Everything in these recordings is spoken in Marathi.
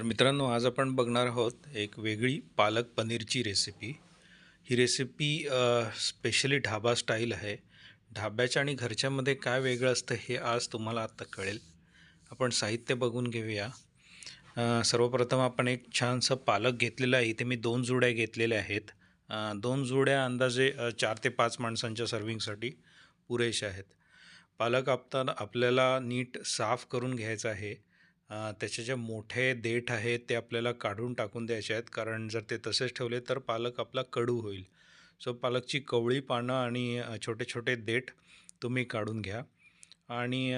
तर मित्रांनो आज आपण बघणार आहोत एक वेगळी पालक पनीरची रेसिपी ही रेसिपी स्पेशली ढाबा स्टाईल आहे. ढाब्याच्या आणि घरच्यामध्ये काय वेगळं असतं हे आज तुम्हाला आत्ता कळेल. आपण साहित्य बघून घेऊया. सर्वप्रथम आपण एक छानसं पालक घेतलेलं आहे. इथे मी दोन जुड्या घेतलेल्या आहेत. दोन जुड्या अंदाजे चार ते पाच माणसांच्या सर्विंगसाठी पुरेशा आहेत. पालक आपताना आपल्याला नीट साफ करून घ्यायचं आहे. त्याचे जे मोठे देठ आहेत ते आपल्याला काढून टाकून द्यायचे आहेत. कारण जर ते तसेच ठेवले तर पालक आपला कडू होईल. सो पालकची कवळी पानं आणि छोटे छोटे देठ तुम्ही काढून घ्या. आणि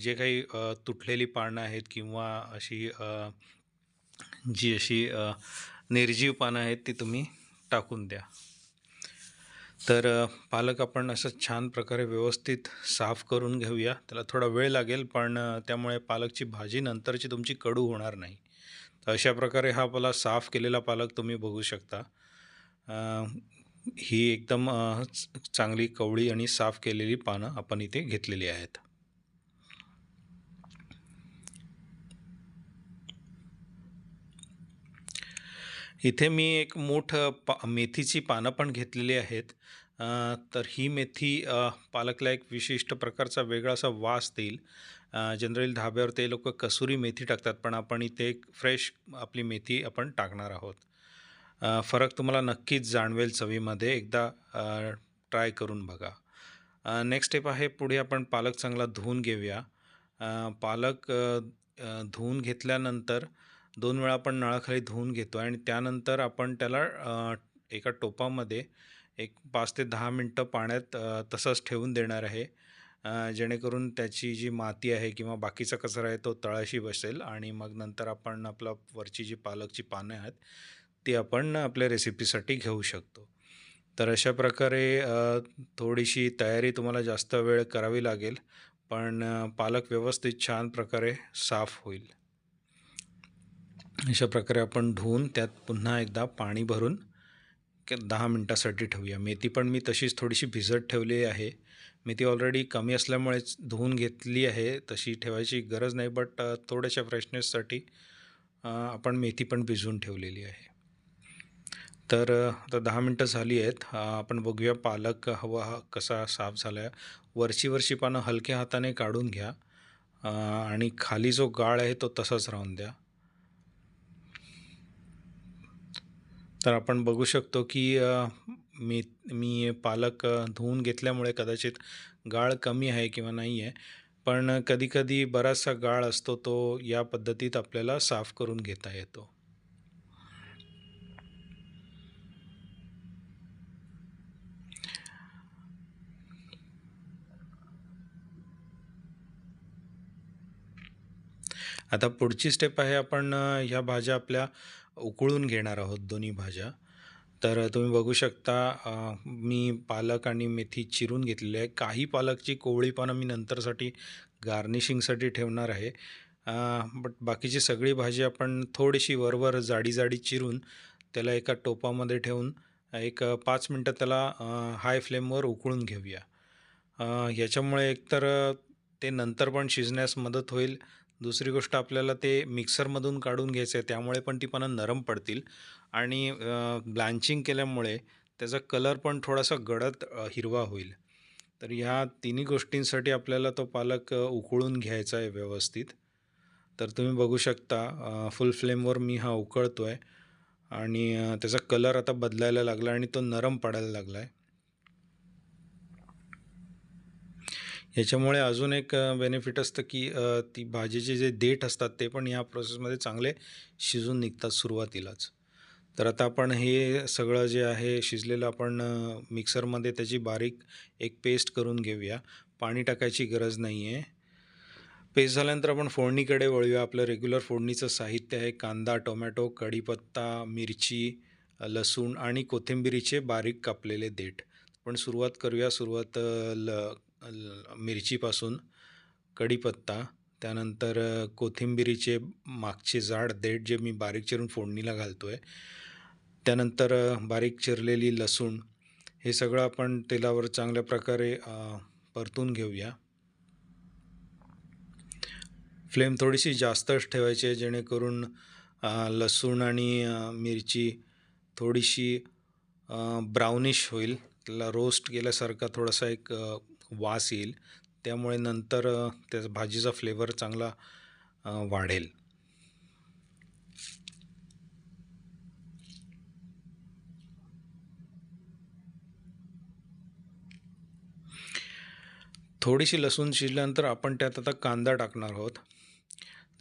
जे काही तुटलेली पानं आहेत किंवा अशी जी अशी निर्जीव पानं आहेत ती तुम्ही टाकून द्या. तर पालक आपण असं छान प्रकारे व्यवस्थित साफ करून घेऊया. त्याला थोडा वेळ लागेल पण त्यामुळे पालकची भाजी नंतरची तुमची कडू होणार नाही. तर अशा प्रकारे हा आपला साफ केलेला पालक तुम्ही बघू शकता. ही एकदम च- चांगली कवळी आणि साफ केलेली पानं आपण इथे घेतलेली आहेत. इथे मी एक मूठ पा मेथीची पानं पण घेतलेली आहेत. तर ही मेथी पालकला एक विशिष्ट प्रकारचा वेगळा असा वास देईल. जनरली धाब्यावर ते लोक कसुरी मेथी टाकतात पण आपण इथे एक फ्रेश आपली मेथी आपण टाकणार आहोत. फरक तुम्हाला नक्कीच जाणवेल चवीमध्ये. एकदा ट्राय करून बघा. नेक्स्ट स्टेप आहे पुढे आपण पालक चांगला धुवून घेऊया. पालक धुवून घेतल्यानंतर दोन वेळा आपण नळाखाली धुवून घेतो आणि त्यानंतर आपण त्याला एका टोपामध्ये एक पाच ते दहा मिनटं पाण्यात तसंच ठेवून देणार आहे. जेणेकरून त्याची जी माती आहे किंवा बाकीचा कचरा आहे तो तळाशी बसेल आणि मग नंतर आपण आपला वरची जी पालकची पानं आहेत ती आपण आपल्या रेसिपीसाठी घेऊ शकतो. तर अशा प्रकारे थोडीशी तयारी तुम्हाला जास्त वेळ करावी लागेल पण पालक व्यवस्थित छान प्रकारे साफ होईल. अशा प्रकारे आपण धुवून त्यात पुन्हा एकदा पाणी भरून दहा मिनटासाठी ठेवूया. मेथी पण मी तशीच थोडीशी भिजत ठेवली आहे. मेथी ऑलरेडी कमी असल्यामुळेच धुवून घेतली आहे. तशी ठेवायची गरज नाही बट थोड्याशा फ्रेशनेससाठी आपण मेथी पण भिजवून ठेवलेली आहे. तर आता दहा मिनटं झाली आहेत. आपण बघूया पालक हवा हा कसा साफ झाला आहे वरची वरची पानं हलक्या हाताने काढून घ्या. आणि खाली जो गाळ आहे तो तसाच राहून द्या. तर आपण बघू शकतो की मी मी पालक धुवून घेतल्यामुळे कदाचित गाळ कमी आहे किंवा नाही आहे. पण कधीकधी बराचसा गाळ असतो तो या पद्धतीत आपल्याला साफ करून घेता येतो. आता पुढची स्टेप आहे आपण ह्या भाज्या आपल्या उकळून घेणार आहोत दोन्ही भाज्या. तर तुम्ही बघू शकता मी पालक आणि मेथी चिरून घेतलेली आहे. काही पालकची कोवळी पानं मी नंतरसाठी गार्निशिंगसाठी ठेवणार आहे. बट बाकीची सगळी भाजी आपण थोडीशी वरवर जाडी जाडी चिरून त्याला एका टोपामध्ये ठेवून एक पाच मिनटं त्याला हाय फ्लेमवर उकळून घेऊया. ह्याच्यामुळे एकतर ते नंतर पण शिजण्यास मदत होईल. दुसरी गोष्ट आपल्याला ते मिक्सरमधून काढून घ्यायचं आहे त्यामुळे पण ती पानं नरम पडतील. आणि ब्लँचिंग केल्यामुळे त्याचा कलर पण थोडासा गडद हिरवा होईल. तर ह्या तिन्ही गोष्टींसाठी आपल्याला तो पालक उकळून घ्यायचा आहे व्यवस्थित. तर तुम्ही बघू शकता फुल फ्लेमवर मी हा उकळतो आहे आणि त्याचा कलर आता बदलायला लागला आणि तो नरम पडायला लागला आहे याच्यामुळे अजून एक बेनिफिट असतं की ती भाजीचे जे देठ असतात ते पण या प्रोसेसमध्ये चांगले शिजून निघतात सुरुवातीलाच. तर आता आपण हे सगळं जे आहे शिजलेलं आपण मिक्सरमध्ये त्याची बारीक एक पेस्ट करून घेऊया. पाणी टाकायची गरज नाही आहे पेस्ट झाल्यानंतर आपण फोडणीकडे वळूया. आपलं रेग्युलर फोडणीचं साहित्य आहे. कांदा टोमॅटो कढीपत्ता मिरची लसूण आणि कोथिंबिरीचे बारीक कापलेले देठ. पण सुरुवात करूया. सुरुवात ल- मिरचीपासून कढीपत्ता त्यानंतर कोथिंबिरीचे मागचे जाड देठ जे मी बारीक चिरून फोडणीला घालतो आहे त्यानंतर बारीक चिरलेली लसूण हे सगळं आपण तेलावर चांगल्या प्रकारे परतून घेऊया. फ्लेम थोडीशी जास्तच ठेवायची आहे जेणेकरून लसूण आणि मिरची थोडीशी ब्राउनिश होईल. त्याला रोस्ट केल्यासारखा थोडासा एक वास येईल. त्यामुळे नंतर त्या भाजीचा फ्लेवर चांगला वाढेल. थोडीशी लसूण शिजल्यानंतर आपण त्यात आता कांदा टाकणार आहोत.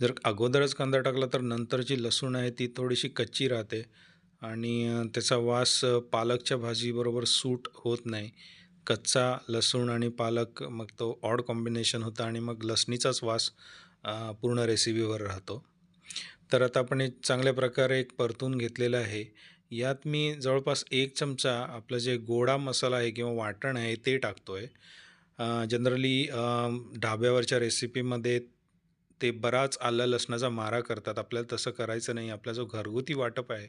जर अगोदरच कांदा टाकला तर नंतरची लसूण आहे ती थोडीशी कच्ची राहते. आणि त्याचा वास पालकच्या भाजीबरोबर सूट होत नाही. कच्चा लसूण आणि पालक मग तो ऑड कॉम्बिनेशन होतं आणि मग लसणीचाच वास पूर्ण रेसिपीवर राहतो. तर आता आपण हे चांगल्या प्रकारे एक परतून घेतलेलं आहे. यात मी जवळपास एक चमचा आपलं जे गोडा मसाला आहे किंवा वाटण आहे ते टाकतो आहे जनरली ढाब्यावरच्या रेसिपीमध्ये ते बराच आलं लसणाचा मारा करतात. आपल्याला तसं करायचं नाही. आपला जो घरगुती वाटप आहे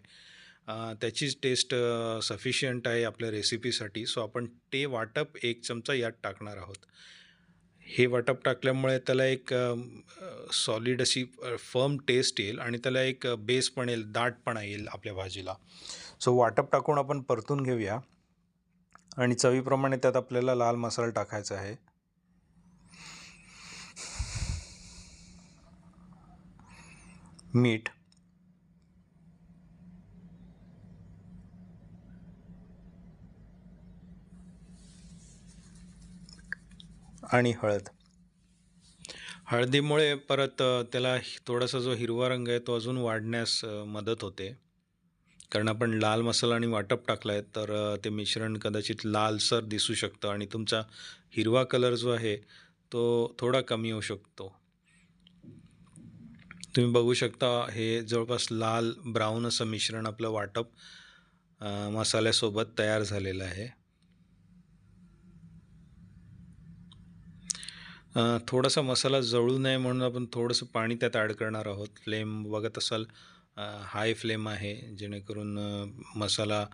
त्याचीच टेस्ट सफिशियंट आहे आपल्या रेसिपीसाठी सो आपण ते वाटप एक चमचा यात टाकणार आहोत. हे वाटप टाकल्यामुळे त्याला एक सॉलिड अशी फर्म टेस्ट येईल आणि त्याला एक बेस पण येईल दाटपणा येईल आपल्या भाजीला. सो वाटप टाकून आपण परतून घेऊया. आणि चवीप्रमाणे त्यात आपल्याला लाल मसाला टाकायचा आहे. मीठ. आणि हळद. हळदीमुळे परत त्याला थोडासा जो हिरवा रंग आहे तो अजून वाढण्यास मदत होते. कारण आपण लाल मसाला आणि वाटप टाकला आहे तर ते मिश्रण कदाचित लालसर दिसू शकतं आणि तुमचा हिरवा कलर जो आहे तो थोडा कमी होऊ शकतो. तुम्ही बघू शकता हे जवळपास लाल ब्राऊन असं मिश्रण आपलं वाटप मसाल्यासोबत तयार झालेलं आहे. थोडासा मसाला जळू नये म्हणून आपण थोडंसं पाणी त्यात ॲड करणार आहोत. फ्लेम बघत असाल हाय फ्लेम आहे जेणेकरून मसाला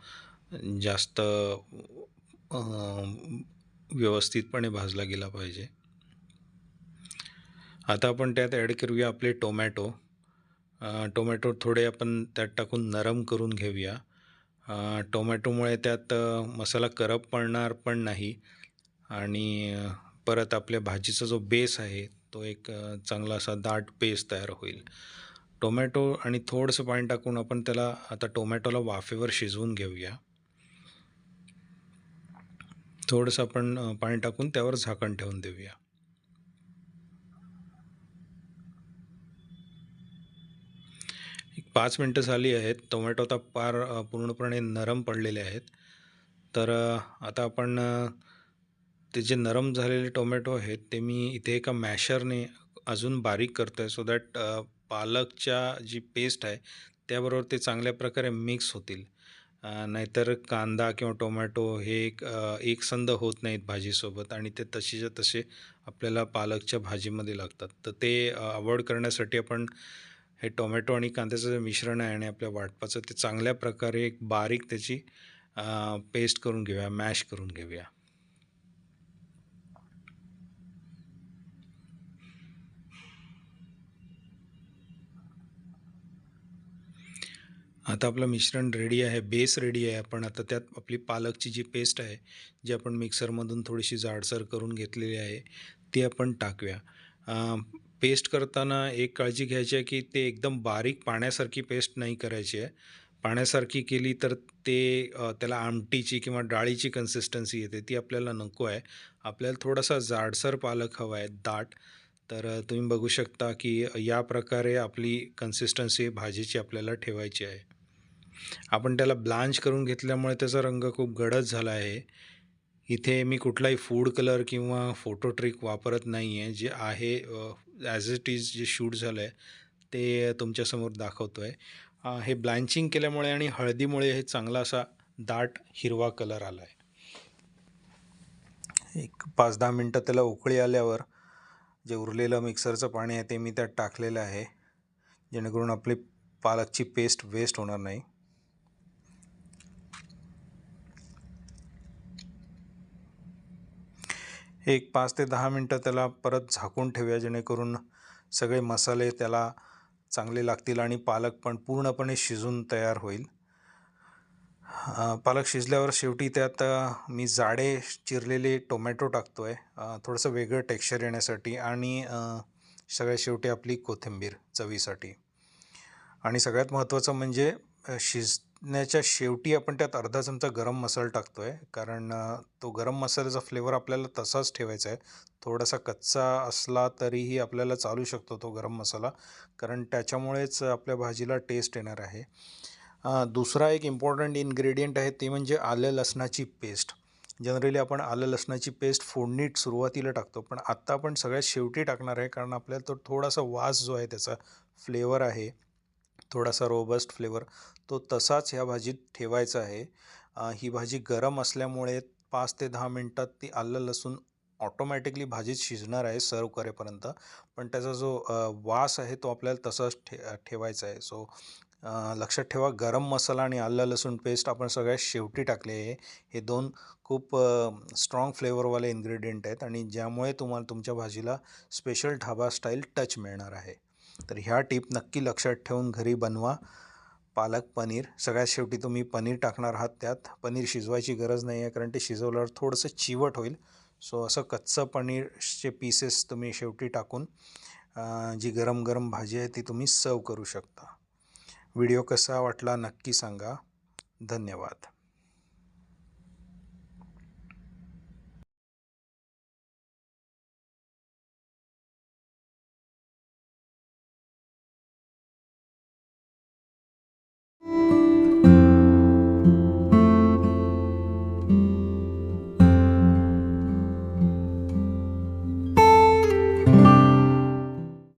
जास्त व्यवस्थितपणे भाजला गेला पाहिजे. आता आपण त्यात ॲड करूया आपले टोमॅटो. टोमॅटो थोडे आपण त्यात टाकून नरम करून घेऊया. टोमॅटोमुळे त्यात मसाला करप पडणार पण नाही आणि परत आपल्या भाजीचा जो बेस आहे तो एक चांगला असा दाट पेस्ट तयार होईल. टोमॅटो आणि थोडंसं पाणी टाकून आपण त्याला आता टोमॅटोला वाफेवर शिजवून घेऊया. थोडंसं आपण पाणी टाकून त्यावर झाकण ठेवून देऊया. एक पाच मिनटं झाली आहेत. टोमॅटो आता पार पूर्णपणे नरम पडलेले आहेत. तर आता आपण ते जे नरम झालेले टोमॅटो आहेत ते मी इथे एका मॅशरने अजून बारीक करतो आहे सो दॅट पालकच्या जी पेस्ट आहे त्याबरोबर ते चांगल्या प्रकारे मिक्स होतील. नाहीतर कांदा किंवा टोमॅटो हे एक एकसंध होत नाहीत भाजीसोबत आणि ते तसेच्या तसे आपल्याला पालकच्या भाजीमध्ये लागतात. तर ते अवॉइड करण्यासाठी आपण हे टोमॅटो आणि कांद्याचं जे मिश्रण आहे आणि आपल्या वाटपाचं ते चांगल्या प्रकारे एक बारीक त्याची पेस्ट करून घेऊया मॅश करून घेऊया. आता आपलं मिश्रण रेडी आहे बेस रेडी आहे आपण. आता त्यात आपली पालकची जी पेस्ट आहे जी आपण मिक्सरमधून थोडीशी जाडसर करून घेतलेली आहे ती आपण टाकूया. पेस्ट करताना एक काळजी घ्यायची आहे की ते एकदम बारीक पाण्यासारखी पेस्ट नाही करायची आहे. पाण्यासारखी केली तर ते त्याला आमटीची किंवा डाळीची कन्सिस्टन्सी येते ती आपल्याला नको आहे. आपल्याला थोडासा जाडसर पालक हवा आहे दाट. तर तुम्ही बघू शकता की या प्रकारे आपली कन्सिस्टन्सी भाजीची आपल्याला ठेवायची आहे. आपण त्याला ब्लांच करून घेतल्यामुळे त्याचा रंग खूप गडद झाला आहे. इथे मी कुठलाही फूड कलर किंवा फोटो ट्रिक वापरत नाही आहे जे आहे ॲज इट इज जे शूट झालं आहे ते तुमच्यासमोर दाखवतो आहे हे ब्लँचिंग केल्यामुळे आणि हळदीमुळे हे चांगला असा दाट हिरवा कलर आला आहे एक पाच दहा मिनटं त्याला उकळी आल्यावर जे उरलेलं मिक्सरचं पाणी आहे ते मी त्यात टाकलेलं आहे. जेणेकरून आपली पालकची पेस्ट वेस्ट होणार नाही. एक पाच ते दहा मिनटं त्याला परत झाकून ठेवूया जेणेकरून सगळे मसाले त्याला चांगले लागतील आणि पालक पण पूर्णपणे शिजून तयार होईल. पालक शिजल्यावर शेवटी त्यात मी जाडे चिरलेले टोमॅटो टाकतो आहे थोडंसं वेगळं टेक्स्चर येण्यासाठी आणि सगळ्यात शेवटी आपली कोथिंबीर चवीसाठी. आणि सगळ्यात महत्त्वाचं म्हणजे शिज शिजण्याच्या शेवटी आपण त्यात अर्धा चमचा गरम मसाला टाकतो आहे कारण तो गरम मसाल्याचा फ्लेवर आपल्याला तसाच ठेवायचा आहे. थोडासा कच्चा असला तरीही आपल्याला चालू शकतो तो गरम मसाला. कारण त्याच्यामुळेच आपल्या भाजीला टेस्ट येणार आहे. दुसरा एक इम्पॉर्टंट इन्ग्रेडियंट आहे ते म्हणजे आलं लसणाची पेस्ट जनरली आपण आलं लसणाची पेस्ट फोडणीत सुरुवातीला टाकतो. पण आत्ता आपण सगळ्यात शेवटी टाकणार आहे कारण आपल्याला तो थोडासा वास जो आहे त्याचा फ्लेवर आहे. थोडासा रोबस्ट फ्लेवर तो तसाच ह्या भाजीत ठेवायचा आहे. ही भाजी गरम असल्यामुळे पाच ते दहा मिनटात ती आलं लसूण ऑटोमॅटिकली भाजीत शिजणार आहे सर्व करेपर्यंत. पण त्याचा जो वास आहे तो आपल्याला तसाच ठे ठेवायचा आहे. सो लक्षात ठेवा गरम मसाला आणि आलं लसूण पेस्ट आपण सगळ्यात शेवटी टाकले आहे. हे दोन खूप स्ट्रॉंग फ्लेवरवाले इन्ग्रेडियंट आहेत आणि ज्यामुळे तुम्हाला तुमच्या भाजीला स्पेशल ढाबा स्टाईल टच मिळणार आहे. तर ह्या टीप नक्की लक्षात ठेवून घरी बनवा. पालक पनीर. सगळ्यात शेवटी तुम्ही पनीर टाकणार आहात त्यात. पनीर शिजवायची गरज नाही आहे कारण ते शिजवल्यावर थोडंसं चिवट होईल. सो असं कच्चं पनीरचे पीसेस तुम्ही शेवटी टाकून जी गरम गरम भाजी आहे ती तुम्ही सर्व करू शकता. व्हिडिओ कसा वाटला नक्की सांगा. धन्यवाद.